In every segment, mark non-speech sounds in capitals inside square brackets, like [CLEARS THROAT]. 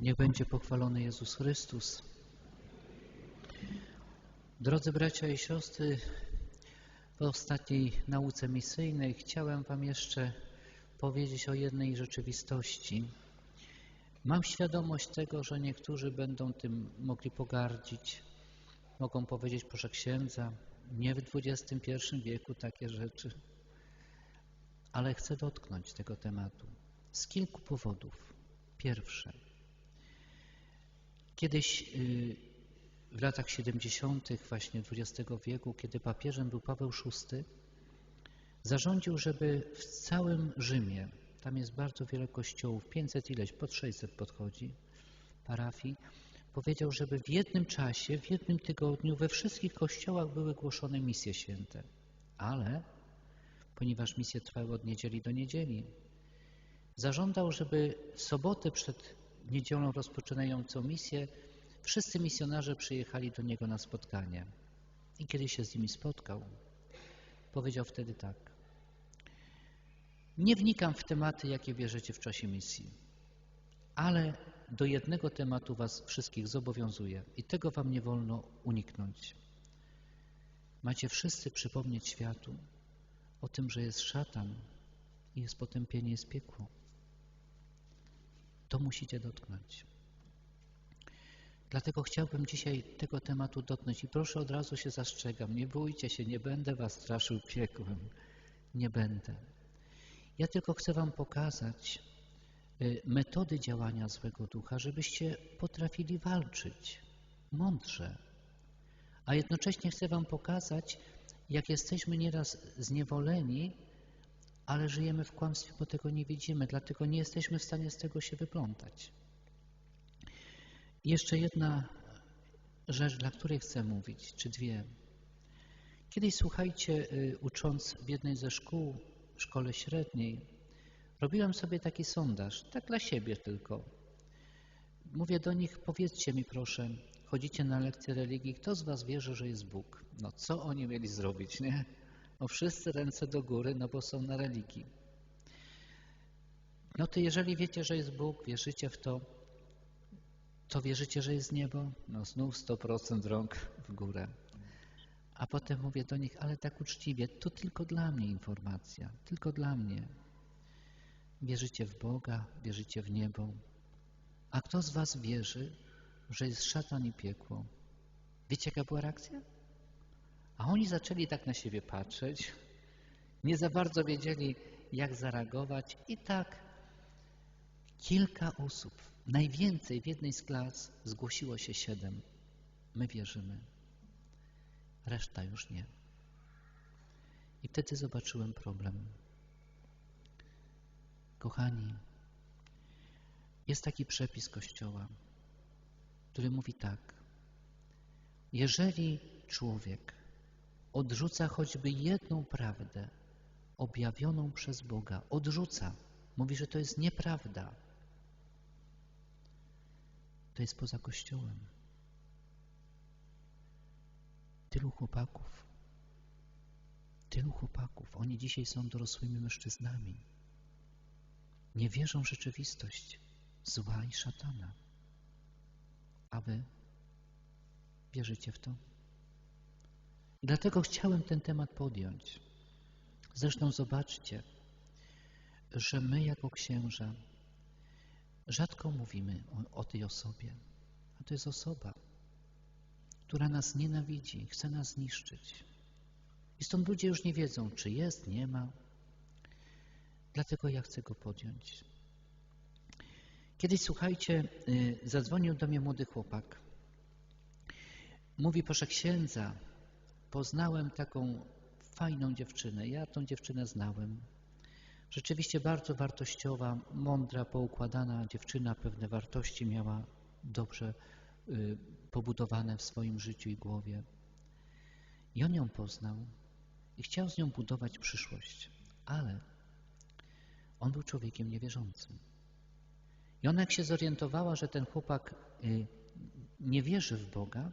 Niech będzie pochwalony Jezus Chrystus. Drodzy bracia i siostry, w ostatniej nauce misyjnej chciałem Wam jeszcze powiedzieć o jednej rzeczywistości. Mam świadomość tego, że niektórzy będą tym mogli pogardzić, mogą powiedzieć, proszę księdza, nie w XXI wieku takie rzeczy, ale chcę dotknąć tego tematu z kilku powodów. Pierwsze, Kiedyś y, w latach 70. właśnie XX wieku, kiedy papieżem był Paweł VI, zarządził, żeby w całym Rzymie, tam jest bardzo wiele kościołów, 500 ileś, pod 600 podchodzi, parafii, powiedział, żeby w jednym czasie, w jednym tygodniu we wszystkich kościołach były głoszone misje święte. Ale, ponieważ misje trwały od niedzieli do niedzieli, zażądał, żeby w sobotę przed niedzielą rozpoczynającą misję, wszyscy misjonarze przyjechali do niego na spotkanie. I kiedy się z nimi spotkał, powiedział wtedy tak. Nie wnikam w tematy, jakie bierzecie w czasie misji, ale do jednego tematu was wszystkich zobowiązuję i tego wam nie wolno uniknąć. Macie wszyscy przypomnieć światu o tym, że jest szatan i jest potępienie, jest piekło. To musicie dotknąć. Dlatego chciałbym dzisiaj tego tematu dotknąć i proszę od razu się zastrzegam, nie bójcie się, nie będę was straszył piekłem, nie będę. Ja tylko chcę wam pokazać y, metody działania złego ducha, żebyście potrafili walczyć mądrze, a jednocześnie chcę wam pokazać, jak jesteśmy nieraz zniewoleni ale żyjemy w kłamstwie, bo tego nie widzimy, dlatego nie jesteśmy w stanie z tego się wyplątać. jeszcze jedna rzecz, dla której chcę mówić, czy dwie. Kiedyś, słuchajcie, y, ucząc w jednej ze szkół, w szkole średniej, robiłem sobie taki sondaż, tak dla siebie tylko. Mówię do nich, powiedzcie mi proszę, chodzicie na lekcje religii, kto z was wierzy, że jest Bóg? No co oni mieli zrobić, nie? No wszyscy ręce do góry, no bo są na religii. No to jeżeli wiecie, że jest Bóg, wierzycie w to, to wierzycie, że jest niebo? No znów 100% rąk w górę. A potem mówię do nich, ale tak uczciwie, to tylko dla mnie informacja, tylko dla mnie. Wierzycie w Boga, wierzycie w niebo. A kto z was wierzy, że jest szatan i piekło? Wiecie, jaka była reakcja? A oni zaczęli tak na siebie patrzeć, nie za bardzo wiedzieli, jak zareagować i tak kilka osób, najwięcej w jednej z klas zgłosiło się siedem. My wierzymy, reszta już nie. I wtedy zobaczyłem problem. Kochani, jest taki przepis Kościoła, który mówi tak. Jeżeli człowiek odrzuca choćby jedną prawdę objawioną przez Boga. Odrzuca. Mówi, że to jest nieprawda. To jest poza Kościołem. Tylu chłopaków, tylu chłopaków, oni dzisiaj są dorosłymi mężczyznami. Nie wierzą w rzeczywistość zła i szatana. A wy wierzycie w to? Dlatego chciałem ten temat podjąć. Zresztą zobaczcie, że my jako księża rzadko mówimy o, o tej osobie, a to jest osoba, która nas nienawidzi, chce nas zniszczyć. I stąd ludzie już nie wiedzą, czy jest, nie ma. Dlatego ja chcę go podjąć. Kiedyś, słuchajcie, y, zadzwonił do mnie młody chłopak. Mówi, proszę księdza, poznałem taką fajną dziewczynę. Ja tą dziewczynę znałem. Rzeczywiście bardzo wartościowa, mądra, poukładana dziewczyna, pewne wartości miała dobrze y, pobudowane w swoim życiu i głowie. I on ją poznał i chciał z nią budować przyszłość, ale on był człowiekiem niewierzącym. I ona jak się zorientowała, że ten chłopak y, nie wierzy w Boga,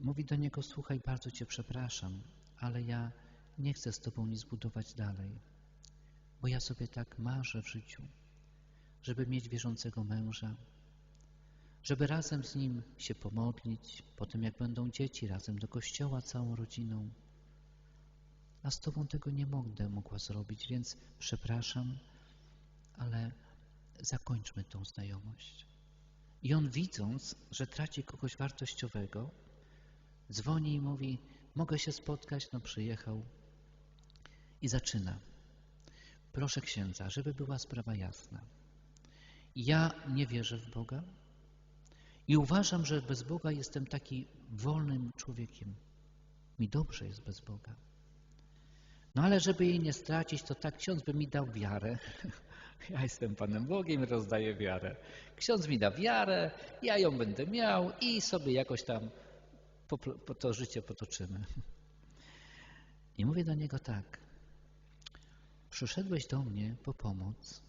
mówi do niego, słuchaj, bardzo cię przepraszam, ale ja nie chcę z tobą nic budować dalej, bo ja sobie tak marzę w życiu, żeby mieć wierzącego męża, żeby razem z nim się pomodlić, potem jak będą dzieci, razem do kościoła całą rodziną. A z Tobą tego nie mogę mogła zrobić, więc przepraszam, ale zakończmy tą znajomość. I on widząc, że traci kogoś wartościowego, dzwoni i mówi, mogę się spotkać, no przyjechał i zaczyna. Proszę księdza, żeby była sprawa jasna. Ja nie wierzę w Boga i uważam, że bez Boga jestem taki wolnym człowiekiem. Mi dobrze jest bez Boga. No ale żeby jej nie stracić, to tak ksiądz by mi dał wiarę. [LAUGHS] Ja jestem Panem Bogiem, rozdaję wiarę. Ksiądz mi da wiarę, ja ją będę miał i sobie jakoś tam po, po to życie potoczymy. I mówię do niego tak. Przyszedłeś do mnie po pomoc,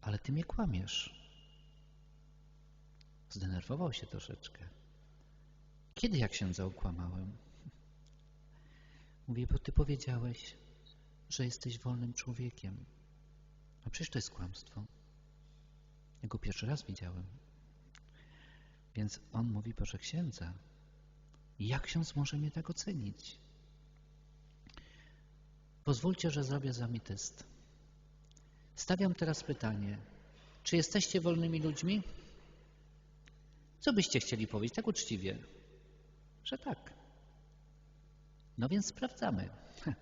ale ty mnie kłamiesz. Zdenerwował się troszeczkę. Kiedy ja księdza ukłamałem? Mówię, bo ty powiedziałeś, że jesteś wolnym człowiekiem. A przecież to jest kłamstwo. Ja go pierwszy raz widziałem. Więc on mówi, proszę księdza, jak ksiądz może mnie tak ocenić? Pozwólcie, że zrobię z wami test. Stawiam teraz pytanie, czy jesteście wolnymi ludźmi? Co byście chcieli powiedzieć, tak uczciwie? Że tak. No więc sprawdzamy. [LAUGHS]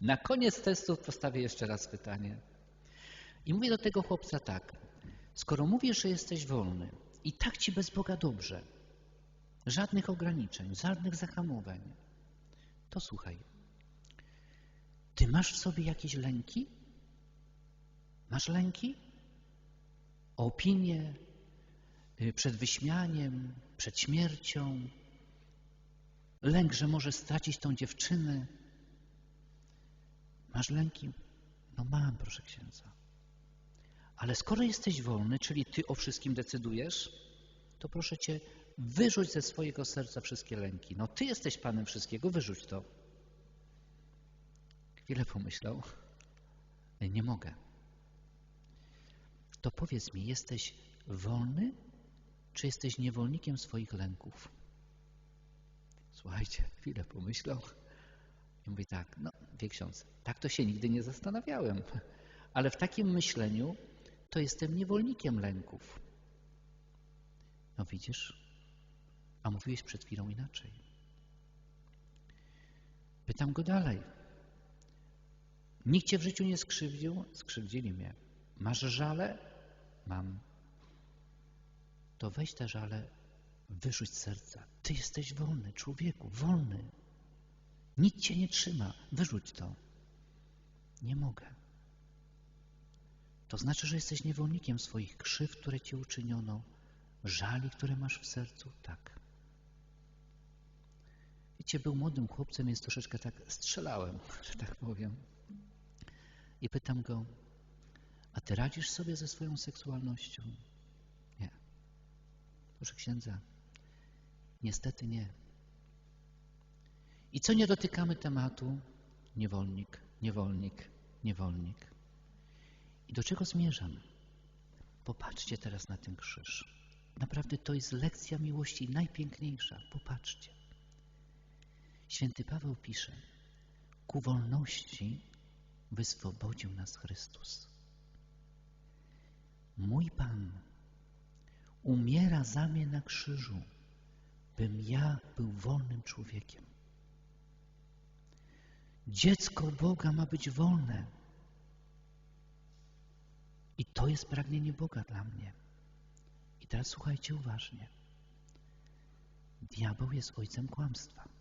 Na koniec testu postawię jeszcze raz pytanie. I mówię do tego chłopca tak. Skoro mówisz, że jesteś wolny i tak ci bez Boga dobrze, żadnych ograniczeń, żadnych zahamowań, to słuchaj. Ty masz w sobie jakieś lęki? Masz lęki? O opinię, y, przed wyśmianiem, przed śmiercią, lęk, że możesz stracić tą dziewczynę. Masz lęki? No mam, proszę księdza. Ale skoro jesteś wolny, czyli ty o wszystkim decydujesz, to proszę cię, wyrzuć ze swojego serca wszystkie lęki. No ty jesteś Panem wszystkiego, wyrzuć to. Chwilę pomyślał. Nie mogę. To powiedz mi, jesteś wolny, czy jesteś niewolnikiem swoich lęków? Słuchajcie, chwilę pomyślał i mówi tak, no wie ksiądz, tak to się nigdy nie zastanawiałem, ale w takim myśleniu to jestem niewolnikiem lęków. No widzisz, a mówiłeś przed chwilą inaczej. Pytam go dalej. Nikt cię w życiu nie skrzywdził? Skrzywdzili mnie. Masz żale? Mam. To weź te żale, wyrzuć z serca. Ty jesteś wolny, człowieku, wolny. Nic cię nie trzyma. Wyrzuć to. Nie mogę. To znaczy, że jesteś niewolnikiem swoich krzyw, które ci uczyniono, żali, które masz w sercu? Tak. Wiecie, był młodym chłopcem, więc troszeczkę tak strzelałem, że tak powiem. I pytam go, a ty radzisz sobie ze swoją seksualnością? Nie. Proszę księdza, niestety nie. I co nie dotykamy tematu? Niewolnik, niewolnik, niewolnik. I do czego zmierzam? Popatrzcie teraz na ten krzyż. Naprawdę to jest lekcja miłości najpiękniejsza. Popatrzcie. Święty Paweł pisze, ku wolności wyswobodził nas Chrystus. Mój Pan umiera za mnie na krzyżu, bym ja był wolnym człowiekiem. Dziecko Boga ma być wolne. I to jest pragnienie Boga dla mnie. I teraz słuchajcie uważnie. Diabeł jest ojcem kłamstwa.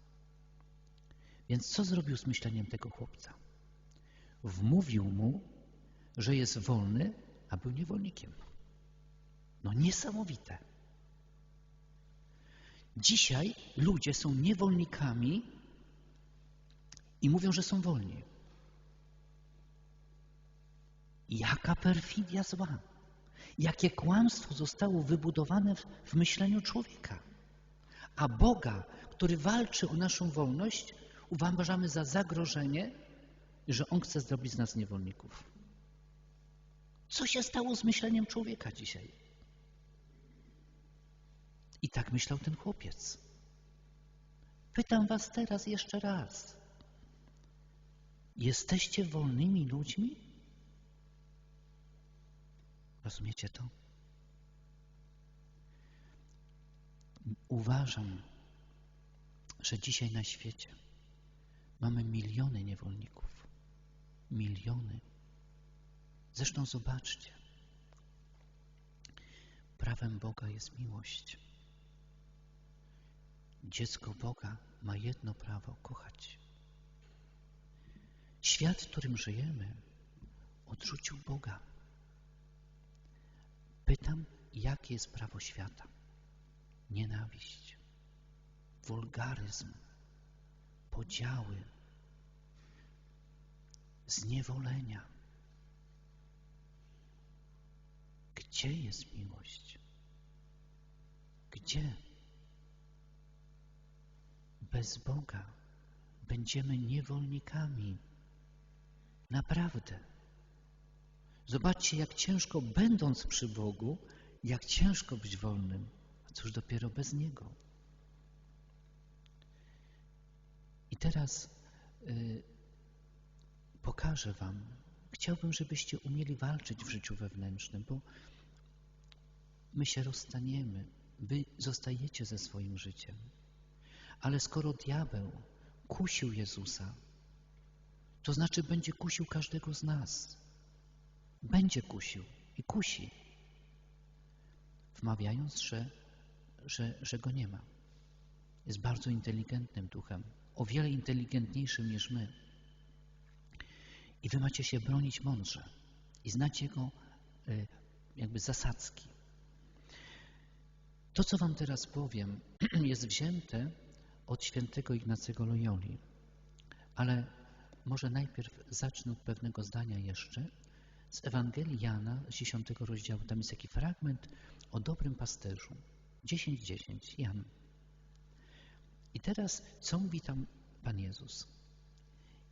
Więc co zrobił z myśleniem tego chłopca? Wmówił mu, że jest wolny, a był niewolnikiem. No niesamowite. Dzisiaj ludzie są niewolnikami i mówią, że są wolni. Jaka perfidia zła. Jakie kłamstwo zostało wybudowane w, w myśleniu człowieka. A Boga, który walczy o naszą wolność, uważamy za zagrożenie, że On chce zrobić z nas niewolników. Co się stało z myśleniem człowieka dzisiaj? I tak myślał ten chłopiec. Pytam was teraz jeszcze raz. Jesteście wolnymi ludźmi? Rozumiecie to? Uważam, że dzisiaj na świecie mamy miliony niewolników. Miliony. Zresztą zobaczcie, prawem Boga jest miłość. Dziecko Boga ma jedno prawo kochać. Świat, w którym żyjemy, odrzucił Boga. Pytam, jakie jest prawo świata? Nienawiść, wulgaryzm, podziały, zniewolenia. Gdzie jest miłość? Gdzie? Bez Boga będziemy niewolnikami. Naprawdę. Zobaczcie, jak ciężko, będąc przy Bogu, jak ciężko być wolnym, a cóż dopiero bez Niego. I teraz y, pokażę Wam, chciałbym, żebyście umieli walczyć w życiu wewnętrznym, bo my się rozstaniemy, Wy zostajecie ze swoim życiem. Ale skoro diabeł kusił Jezusa, to znaczy będzie kusił każdego z nas. Będzie kusił i kusi, wmawiając, że, że, że go nie ma. Jest bardzo inteligentnym duchem, o wiele inteligentniejszym niż my. I wy macie się bronić mądrze i znać jego e, jakby zasadzki. To, co wam teraz powiem, [CLEARS THROAT] jest wzięte od świętego Ignacego Loyoli, ale może najpierw zacznę od pewnego zdania jeszcze z Ewangelii Jana z 10 rozdziału. Tam jest taki fragment o dobrym pasterzu. 10-10, Jan. I teraz, co mówi tam Pan Jezus?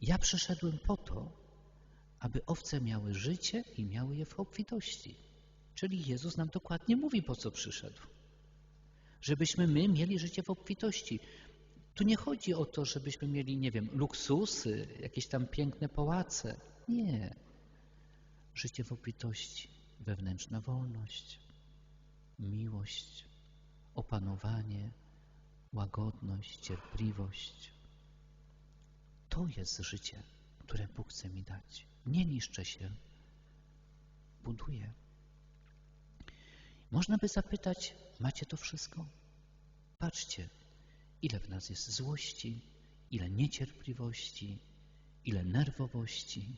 Ja przyszedłem po to, aby owce miały życie i miały je w obfitości. Czyli Jezus nam dokładnie mówi, po co przyszedł. Żebyśmy my mieli życie w obfitości. Tu nie chodzi o to, żebyśmy mieli, nie wiem, luksusy, jakieś tam piękne pałace. Nie. Życie w obfitości, wewnętrzna wolność, miłość, opanowanie, łagodność, cierpliwość. To jest życie, które Bóg chce mi dać. Nie niszczę się, buduję. Można by zapytać, macie to wszystko? Patrzcie, ile w nas jest złości, ile niecierpliwości, ile nerwowości,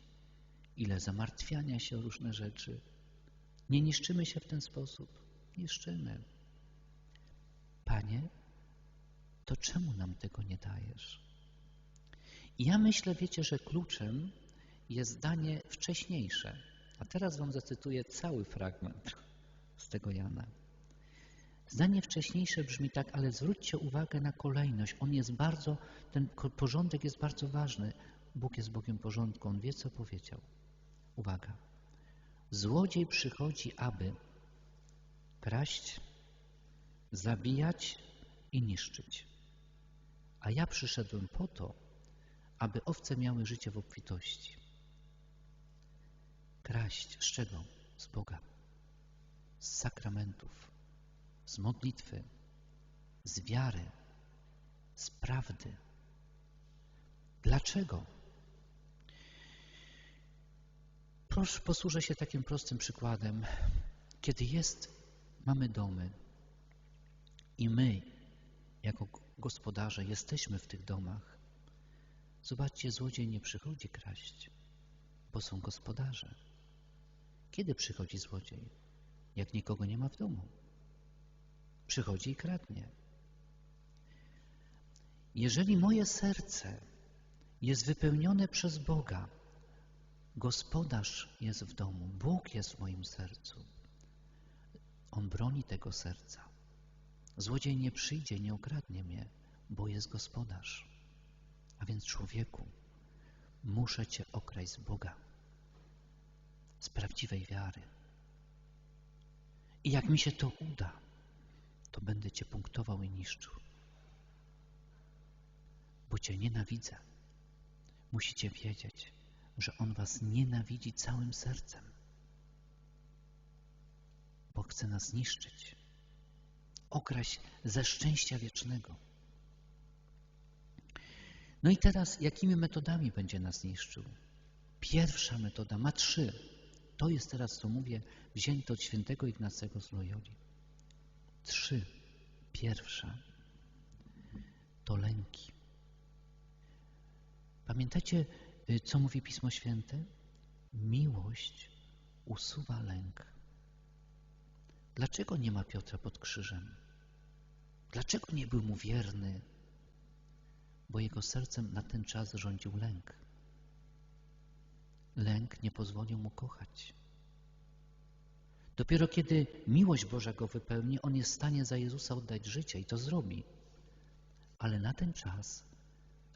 ile zamartwiania się o różne rzeczy. Nie niszczymy się w ten sposób. Niszczymy. Panie, to czemu nam tego nie dajesz? I ja myślę, wiecie, że kluczem jest zdanie wcześniejsze. A teraz wam zacytuję cały fragment z tego Jana. Zdanie wcześniejsze brzmi tak, ale zwróćcie uwagę na kolejność. On jest bardzo, ten porządek jest bardzo ważny. Bóg jest Bogiem porządku, On wie, co powiedział. Uwaga. Złodziej przychodzi, aby kraść, zabijać i niszczyć. A ja przyszedłem po to, aby owce miały życie w obfitości. Kraść z czego? Z Boga, z sakramentów, z modlitwy, z wiary, z prawdy. Dlaczego? Proszę, posłużę się takim prostym przykładem. Kiedy jest, mamy domy i my, jako gospodarze, jesteśmy w tych domach, zobaczcie, złodziej nie przychodzi kraść, bo są gospodarze. Kiedy przychodzi złodziej? Jak nikogo nie ma w domu. Przychodzi i kradnie. Jeżeli moje serce jest wypełnione przez Boga, gospodarz jest w domu, Bóg jest w moim sercu, On broni tego serca. Złodziej nie przyjdzie, nie okradnie mnie, bo jest gospodarz. A więc człowieku, muszę Cię okraść z Boga z prawdziwej wiary. I jak mi się to uda, to będę Cię punktował i niszczył. Bo Cię nienawidzę. Musicie wiedzieć, że On Was nienawidzi całym sercem, bo chce nas zniszczyć, okraść ze szczęścia wiecznego. No i teraz, jakimi metodami będzie nas niszczył? Pierwsza metoda ma trzy. To jest teraz, co mówię, wzięte od świętego Ignacego z Loyoli. Trzy. Pierwsza to lęki. Pamiętacie, y, co mówi Pismo Święte? Miłość usuwa lęk. Dlaczego nie ma Piotra pod krzyżem? Dlaczego nie był mu wierny? Bo jego sercem na ten czas rządził lęk. Lęk nie pozwolił mu kochać. Dopiero kiedy miłość Boża go wypełni, on jest w stanie za Jezusa oddać życie i to zrobi. Ale na ten czas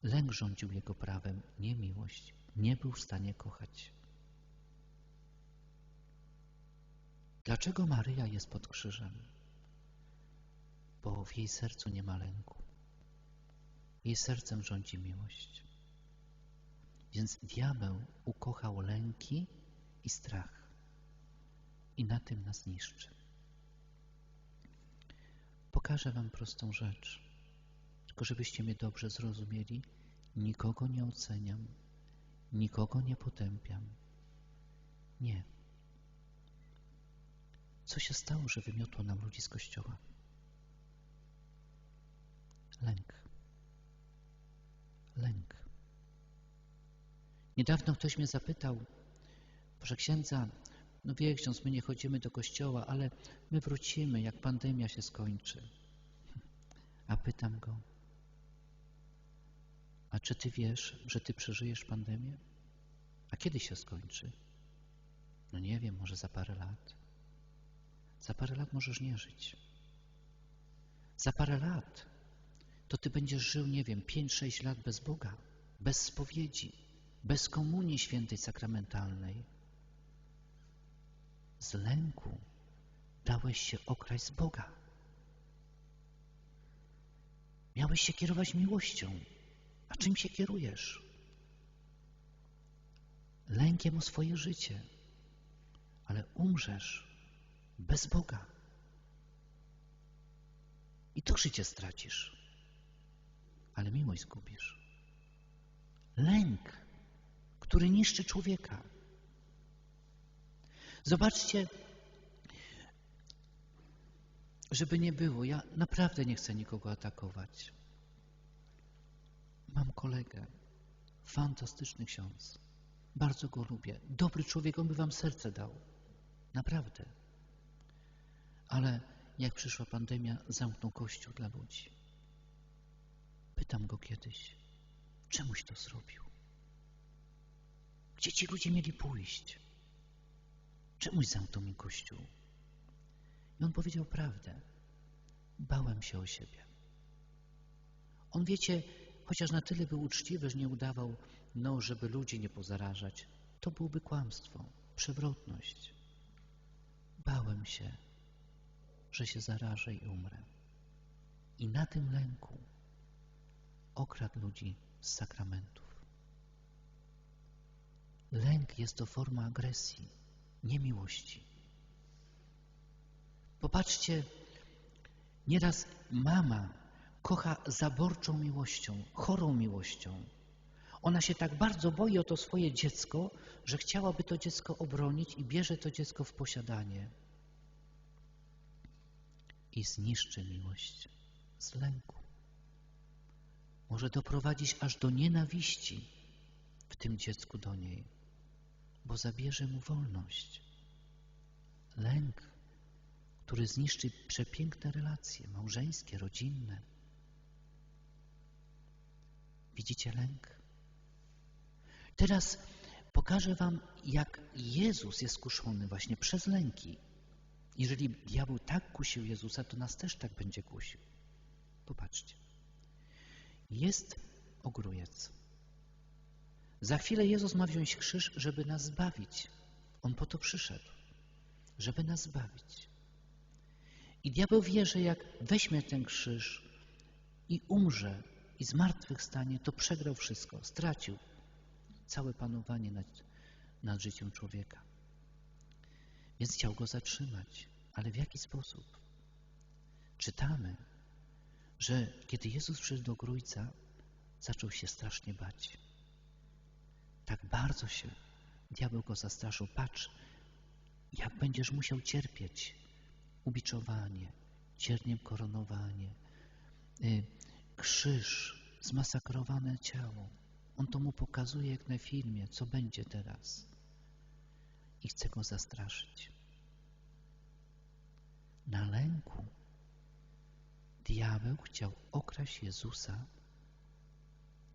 lęk rządził jego prawem, nie miłość. Nie był w stanie kochać. Dlaczego Maryja jest pod krzyżem? Bo w jej sercu nie ma lęku. Jej sercem rządzi miłość. Więc diabeł ukochał lęki i strach i na tym nas niszczy. Pokażę Wam prostą rzecz, tylko żebyście mnie dobrze zrozumieli. Nikogo nie oceniam, nikogo nie potępiam. Nie. Co się stało, że wymiotło nam ludzi z kościoła? Lęk. Lęk. Niedawno ktoś mnie zapytał, proszę księdza, no wie ksiądz, my nie chodzimy do kościoła, ale my wrócimy, jak pandemia się skończy. A pytam go, a czy ty wiesz, że ty przeżyjesz pandemię? A kiedy się skończy? No nie wiem, może za parę lat. Za parę lat możesz nie żyć. Za parę lat to ty będziesz żył, nie wiem, 5-6 lat bez Boga, bez spowiedzi, bez komunii świętej sakramentalnej. Z lęku dałeś się okraść z Boga. Miałeś się kierować miłością. A czym się kierujesz? Lękiem o swoje życie, ale umrzesz bez Boga. I to życie stracisz, ale miłość zgubisz. Lęk, który niszczy człowieka. Zobaczcie, żeby nie było, ja naprawdę nie chcę nikogo atakować. Mam kolegę, fantastyczny ksiądz. Bardzo go lubię. Dobry człowiek, on by wam serce dał. Naprawdę. Ale jak przyszła pandemia, zamknął kościół dla ludzi. Pytam go kiedyś, czemuś to zrobił? Gdzie ci ludzie mieli pójść? Czemuś zamknął mi kościół? I on powiedział prawdę. Bałem się o siebie. On, wiecie, chociaż na tyle był uczciwy, że nie udawał, no, żeby ludzi nie pozarażać, to byłoby kłamstwo, przewrotność. Bałem się, że się zarażę i umrę. I na tym lęku okradł ludzi z sakramentów. Lęk jest to forma agresji, niemiłości. Popatrzcie, nieraz mama kocha zaborczą miłością, chorą miłością. Ona się tak bardzo boi o to swoje dziecko, że chciałaby to dziecko obronić i bierze to dziecko w posiadanie. I zniszczy miłość z lęku. Może doprowadzić aż do nienawiści w tym dziecku do niej, bo zabierze mu wolność. Lęk, który zniszczy przepiękne relacje małżeńskie, rodzinne. Widzicie lęk? Teraz pokażę Wam, jak Jezus jest kuszony właśnie przez lęki. Jeżeli diabeł tak kusił Jezusa, to nas też tak będzie kusił. Popatrzcie. Jest ogrójec. Za chwilę Jezus ma wziąć krzyż, żeby nas zbawić. On po to przyszedł, żeby nas zbawić. I diabeł wie, że jak weźmie ten krzyż i umrze i zmartwychwstanie, to przegrał wszystko, stracił całe panowanie nad, nad życiem człowieka. Więc chciał go zatrzymać. Ale w jaki sposób? Czytamy, że kiedy Jezus przyszedł do Grójca, zaczął się strasznie bać. Tak bardzo się diabeł go zastraszył. Patrz, jak będziesz musiał cierpieć ubiczowanie, cierniem koronowanie, y, krzyż, zmasakrowane ciało. On to mu pokazuje jak na filmie, co będzie teraz. I chce go zastraszyć. Na lęku diabeł chciał okraść Jezusa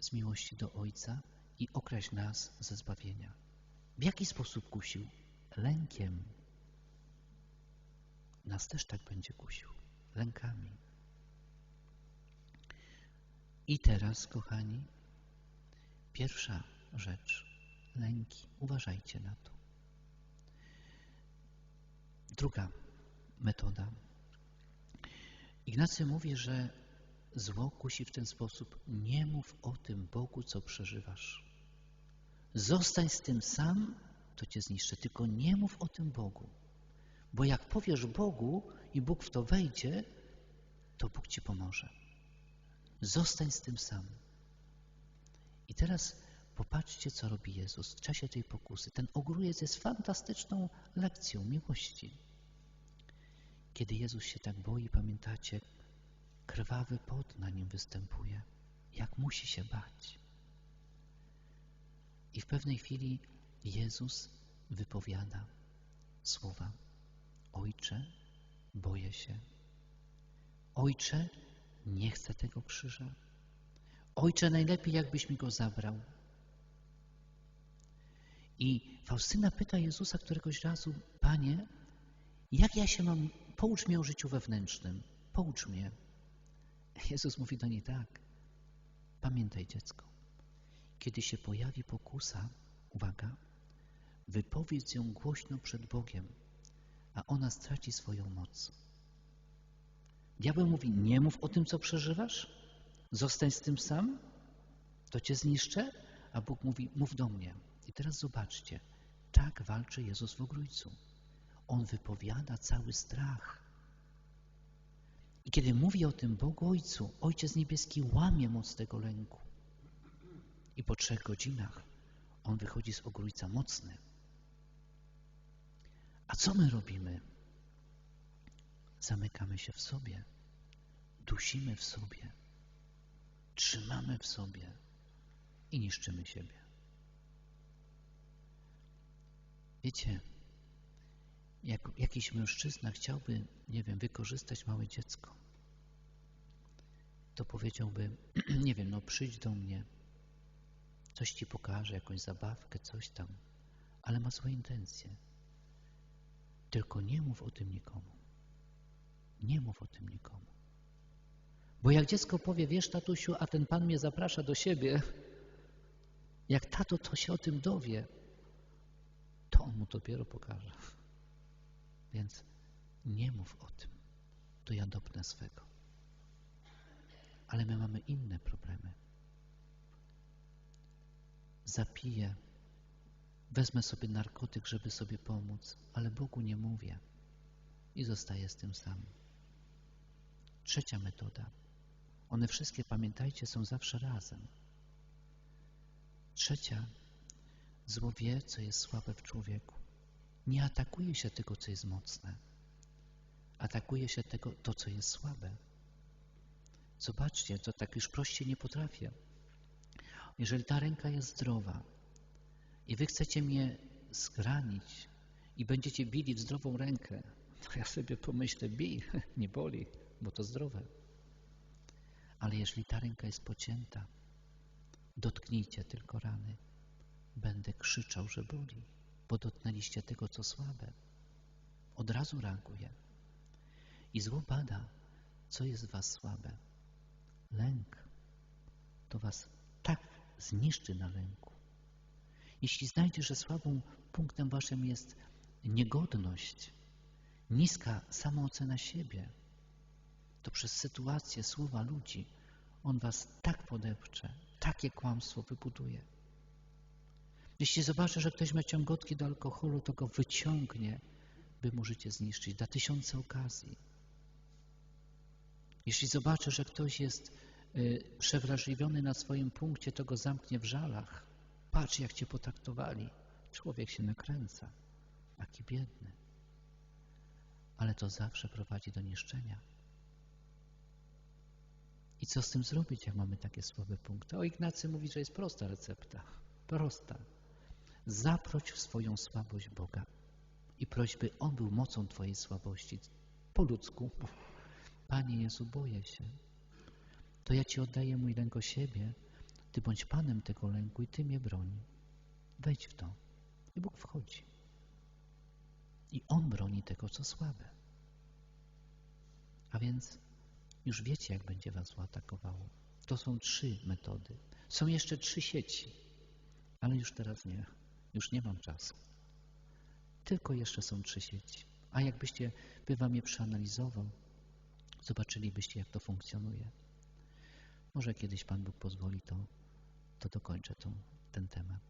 z miłości do Ojca i okraść nas ze zbawienia. W jaki sposób kusił? Lękiem. Nas też tak będzie kusił. Lękami. I teraz, kochani, pierwsza rzecz. Lęki. Uważajcie na to. Druga metoda. Ignacy mówi, że zło kusi w ten sposób. Nie mów o tym Bogu, co przeżywasz. Zostań z tym sam, to cię zniszczy. Tylko nie mów o tym Bogu. Bo jak powiesz Bogu i Bóg w to wejdzie, to Bóg ci pomoże. Zostań z tym sam. I teraz popatrzcie, co robi Jezus w czasie tej pokusy. Ten ogrójec jest fantastyczną lekcją miłości. Kiedy Jezus się tak boi, pamiętacie, krwawy pot na nim występuje. Jak musi się bać. I w pewnej chwili Jezus wypowiada słowa Ojcze, boję się. Ojcze, nie chcę tego krzyża. Ojcze, najlepiej jakbyś mi go zabrał. I Faustyna pyta Jezusa któregoś razu, Panie, jak ja się mam, poucz mnie o życiu wewnętrznym, poucz mnie. Jezus mówi do niej tak, pamiętaj dziecko, kiedy się pojawi pokusa, uwaga, wypowiedz ją głośno przed Bogiem, a ona straci swoją moc. Diabeł mówi, nie mów o tym, co przeżywasz, zostań z tym sam, to cię zniszczę, a Bóg mówi, mów do mnie. I teraz zobaczcie, tak walczy Jezus w ogrójcu. On wypowiada cały strach. I kiedy mówi o tym Bogu Ojcu, Ojciec Niebieski łamie moc tego lęku. I po trzech godzinach on wychodzi z ogrójca mocny. A co my robimy? Zamykamy się w sobie, dusimy w sobie, trzymamy w sobie i niszczymy siebie. Wiecie, jak jakiś mężczyzna chciałby, nie wiem, wykorzystać małe dziecko, to powiedziałby, [CLEARS THROAT] nie wiem, no przyjdź do mnie, coś ci pokaże, jakąś zabawkę, coś tam, ale ma złe intencje. Tylko nie mów o tym nikomu. Nie mów o tym nikomu. Bo jak dziecko powie, wiesz, tatusiu, a ten pan mnie zaprasza do siebie, jak tato to się o tym dowie, to on mu dopiero pokaże. Więc nie mów o tym. To ja dopnę swego. Ale my mamy inne problemy. Zapiję, wezmę sobie narkotyk, żeby sobie pomóc, ale Bogu nie mówię i zostaję z tym sam. Trzecia metoda. One wszystkie, pamiętajcie, są zawsze razem. Trzecia. Zło wie, co jest słabe w człowieku. Nie atakuje się tego, co jest mocne. Atakuje się tego, to, co jest słabe. Zobaczcie, to tak już prościej nie potrafię. Jeżeli ta ręka jest zdrowa i wy chcecie mnie zgranić i będziecie bili w zdrową rękę, to ja sobie pomyślę, bij, [LAUGHS] nie boli, bo to zdrowe. Ale jeżeli ta ręka jest pocięta, dotknijcie tylko rany. Będę krzyczał, że boli, bo dotknęliście tego, co słabe. Od razu reaguje. I zło bada, co jest w was słabe. Lęk to was tak zniszczy na lęku. Jeśli znajdzie, że słabym punktem waszym jest niegodność, niska samoocena siebie, to przez sytuację, słowa ludzi on was tak podepcze, takie kłamstwo wybuduje. Jeśli zobaczy, że ktoś ma ciągotki do alkoholu, to go wyciągnie, by mu życie zniszczyć. Da tysiące okazji. Jeśli zobaczy, że ktoś jest y, przewrażliwiony na swoim punkcie, to go zamknie w żalach. Patrz, jak cię potraktowali. Człowiek się nakręca. Taki biedny. Ale to zawsze prowadzi do niszczenia. I co z tym zrobić, jak mamy takie słabe punkty? O Ignacy mówi, że jest prosta recepta. Prosta. Zaproś w swoją słabość Boga i proś, by On był mocą Twojej słabości. Po ludzku. Panie Jezu, boję się. To ja Ci oddaję mój lęk o siebie. Ty bądź Panem tego lęku i Ty mnie broni. Wejdź w to. I Bóg wchodzi. I On broni tego, co słabe. A więc już wiecie, jak będzie was zaatakowało. To są trzy metody. Są jeszcze trzy sieci, ale już teraz nie. Już nie mam czasu. Tylko jeszcze są trzy sieci. A jakbyście, by wam je przeanalizował, zobaczylibyście, jak to funkcjonuje. Może kiedyś Pan Bóg pozwoli, to, to dokończę tą, ten temat.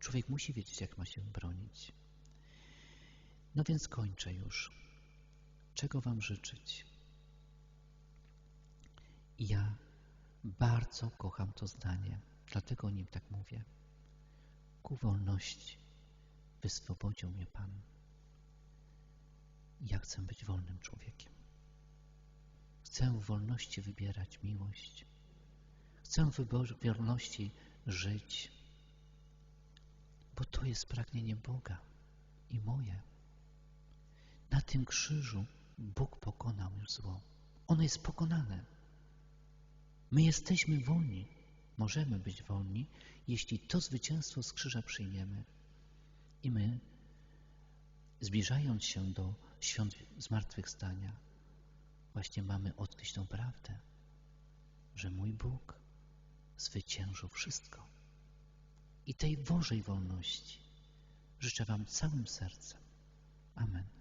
Człowiek musi wiedzieć, jak ma się bronić. No więc kończę już. Czego Wam życzyć? Ja bardzo kocham to zdanie, dlatego o nim tak mówię. Ku wolności wyswobodził mnie Pan. Ja chcę być wolnym człowiekiem. Chcę w wolności wybierać miłość. Chcę w wolności żyć, bo to jest pragnienie Boga i moje. Na tym krzyżu Bóg pokonał już zło. Ono jest pokonane. My jesteśmy wolni, możemy być wolni, jeśli to zwycięstwo z krzyża przyjmiemy. I my, zbliżając się do świąt zmartwychwstania, właśnie mamy odkryć tą prawdę, że mój Bóg zwyciężył wszystko. I tej Bożej wolności życzę Wam całym sercem. Amen.